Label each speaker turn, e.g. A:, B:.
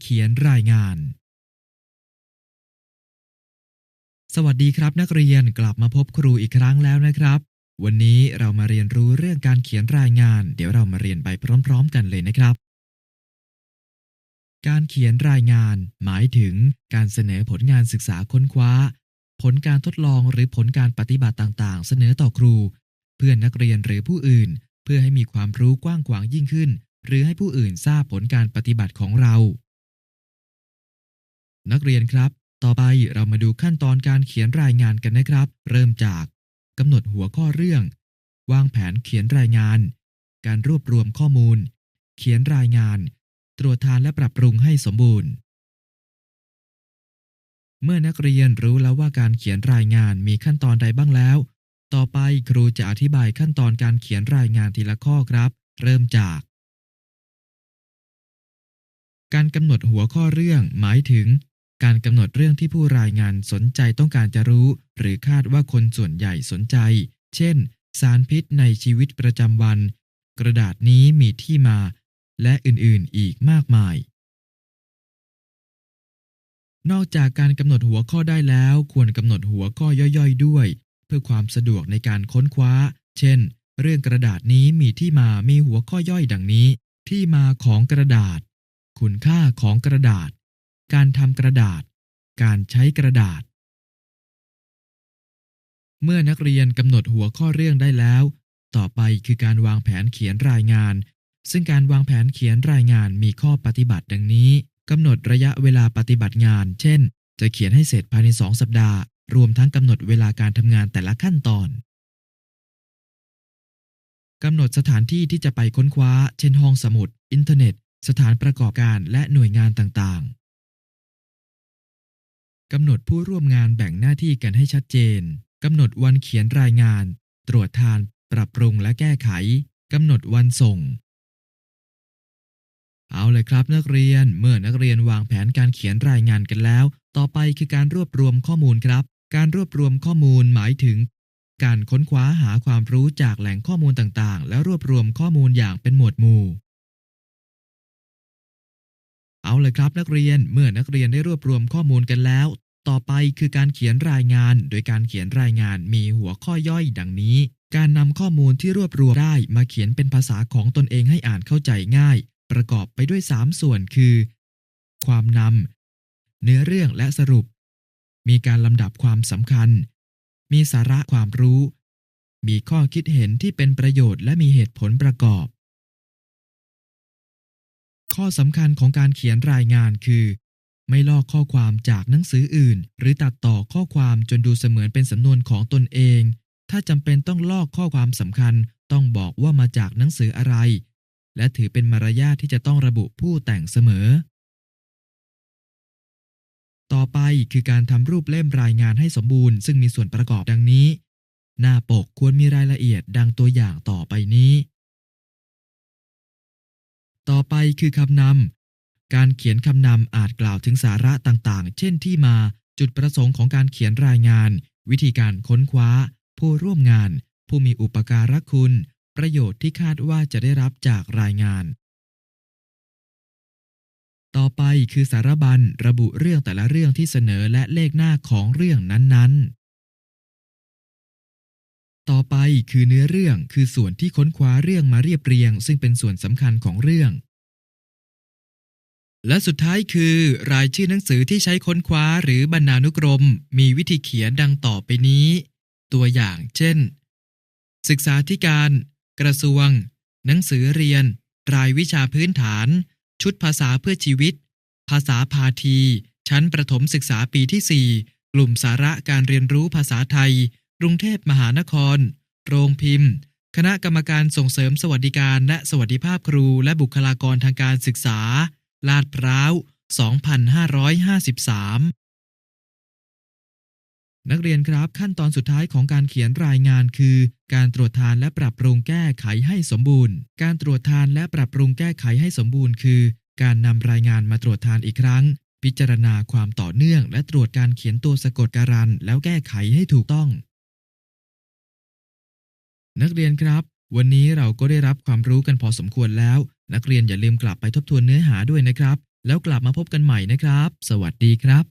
A: เขียนรายงาน สวัสดีครับนักเรียนกลับมาพบครูอีกครั้งแล้วนะครับ วันนี้เรามาเรียนรู้เรื่องการเขียนรายงาน เดี๋ยวเรามาเรียนไปพร้อม ๆ กันเลยนะครับ การเขียนรายงาน หมายถึงการเสนอผลงานศึกษาค้นคว้า ผลการทดลองหรือผลการปฏิบัติต่างๆ เสนอต่อครู เพื่อนนักเรียนหรือผู้อื่น เพื่อให้มีความรู้กว้างขวางยิ่งขึ้นหรือให้ผู้อื่นทราบผลการปฏิบัติของเรา นักเรียนครับ ต่อไปเรามาดูขั้นตอนการเขียนรายงานกันนะครับ เริ่มจากกำหนดหัวข้อเรื่อง วางแผนเขียนรายงาน การรวบรวมข้อมูล เขียนรายงาน ตรวจทานและปรับปรุงให้สมบูรณ์ เมื่อนักเรียนรู้แล้วว่าการเขียนรายงานมีขั้นตอนใดบ้างแล้ว ต่อไปครูจะอธิบายขั้นตอนการเขียนรายงานทีละข้อครับ เริ่มจากการกำหนดหัวข้อเรื่องหมายถึง การกำหนดเรื่องที่ผู้รายงานสนใจต้องการจะรู้ หรือคาดว่าคนส่วนใหญ่สนใจ เช่น สารพิษในชีวิตประจำวัน กระดาษนี้มีที่มา และอื่นๆอีกมากมาย นอกจากการกำหนดหัวข้อได้แล้ว ควรกำหนดหัวข้อย่อยๆ ด้วย เพื่อความสะดวกในการค้นคว้า เช่น เรื่องกระดาษนี้มีที่มามีหัวข้อย่อยดังนี้ ที่มาของกระดาษ คุณค่าของกระดาษ การทำกระดาษ การใช้กระดาษ เมื่อนักเรียนกำหนดหัวข้อเรื่องได้แล้ว ต่อไปคือการวางแผนเขียนรายงาน ซึ่งการวางแผนเขียนรายงานมีข้อปฏิบัติดังนี้กำหนดระยะเวลาปฏิบัติงาน เช่น จะเขียนให้เสร็จภายในสองสัปดาห์ รวมทั้งกำหนดเวลาการทำงานแต่ละขั้นตอนกำหนดสถานที่ที่จะไปค้นคว้า เช่นห้องสมุด อินเทอร์เน็ต สถานประกอบการและหน่วยงานต่างๆ กำหนดผู้ร่วมงานแบ่งหน้าที่กันให้ชัดเจน กำหนดวันเขียนรายงาน ตรวจทาน ปรับปรุงและแก้ไข กำหนดวันส่ง เอาเลยครับนักเรียน เมื่อนักเรียนวางแผนการเขียนรายงานกันแล้ว ต่อไปคือการรวบรวมข้อมูลครับ การรวบรวมข้อมูลหมายถึง การค้นคว้าหาความรู้จากแหล่งข้อมูลต่างๆ แล้วรวบรวมข้อมูลอย่างเป็นหมวดหมู่ เอาเลยครับนักเรียนเมื่อนักเรียนได้รวบรวมข้อมูลกันแล้ว ต่อไปคือการเขียนรายงาน โดยการเขียนรายงานมีหัวข้อย่อยดังนี้ การนำข้อมูลที่รวบรวมได้มาเขียนเป็นภาษาของตนเองให้อ่านเข้าใจง่าย ประกอบไปด้วย 3 ส่วนคือ ความนำเนื้อเรื่องและสรุป มีการลำดับความสำคัญ มีสาระความรู้ มีข้อคิดเห็นที่เป็นประโยชน์และมีเหตุผลประกอบ ข้อสำคัญของการเขียนรายงานคือ ไม่ลอกข้อความจากหนังสืออื่น หรือตัดต่อข้อความจนดูเสมือนเป็นสำนวนของตนเอง ถ้าจำเป็นต้องลอกข้อความสำคัญต้องบอกว่ามาจากหนังสืออะไร และถือเป็นมารยาทที่จะต้องระบุผู้แต่งเสมอ ต่อไปคือการทำรูปเล่มรายงานให้สมบูรณ์ ซึ่งมีส่วนประกอบดังนี้ หน้าปกควรมีรายละเอียดดังตัวอย่างต่อไปนี้ ต่อไปคือคำนำ การเขียนคำนำอาจกล่าวถึงสาระต่างๆ เช่นที่มา จุดประสงค์ของการเขียนรายงาน วิธีการค้นคว้า ผู้ร่วมงาน ผู้มีอุปการะคุณ ประโยชน์ที่คาดว่าจะได้รับจากรายงาน ต่อไปคือสารบัญระบุเรื่องแต่ละเรื่องที่เสนอและเลขหน้าของเรื่องนั้นๆ ต่อไปคือเนื้อเรื่องคือส่วนที่ค้นคว้าเรื่องมาเรียบเรียง ซึ่งเป็นส่วนสำคัญของเรื่อง และสุดท้ายคือ รายชื่อหนังสือที่ใช้ค้นคว้าหรือบรรณานุกรม มีวิธีเขียนดังต่อไปนี้ ตัวอย่างเช่น ศึกษาธิการ กระทรวง หนังสือเรียน รายวิชาพื้นฐาน ชุดภาษาเพื่อชีวิต ภาษาพาที ชั้นประถมศึกษาปีที่ 4 กลุ่มสาระการเรียนรู้ภาษาไทย กรุงเทพมหานคร โรงพิมพ์ คณะกรรมการส่งเสริมสวัสดิการและสวัสดิภาพครูและบุคลากรทางการศึกษา ลาดพร้าว 2553 นักเรียนครับขั้นตอนสุดท้ายของการเขียนรายงานคือ การตรวจทานและปรับปรุงแก้ไขให้สมบูรณ์ การตรวจทานและปรับปรุงแก้ไขให้สมบูรณ์คือ การนำรายงานมาตรวจทานอีกครั้งพิจารณาความต่อเนื่องและตรวจการเขียนตัวสะกดการันแล้วแก้ไขให้ถูกต้อง นักเรียนครับ วันนี้เราก็ได้รับความรู้กันพอสมควรแล้ว นักเรียนอย่าลืมกลับไปทบทวนเนื้อหาด้วยนะครับ แล้วกลับมาพบกันใหม่นะครับ สวัสดีครับ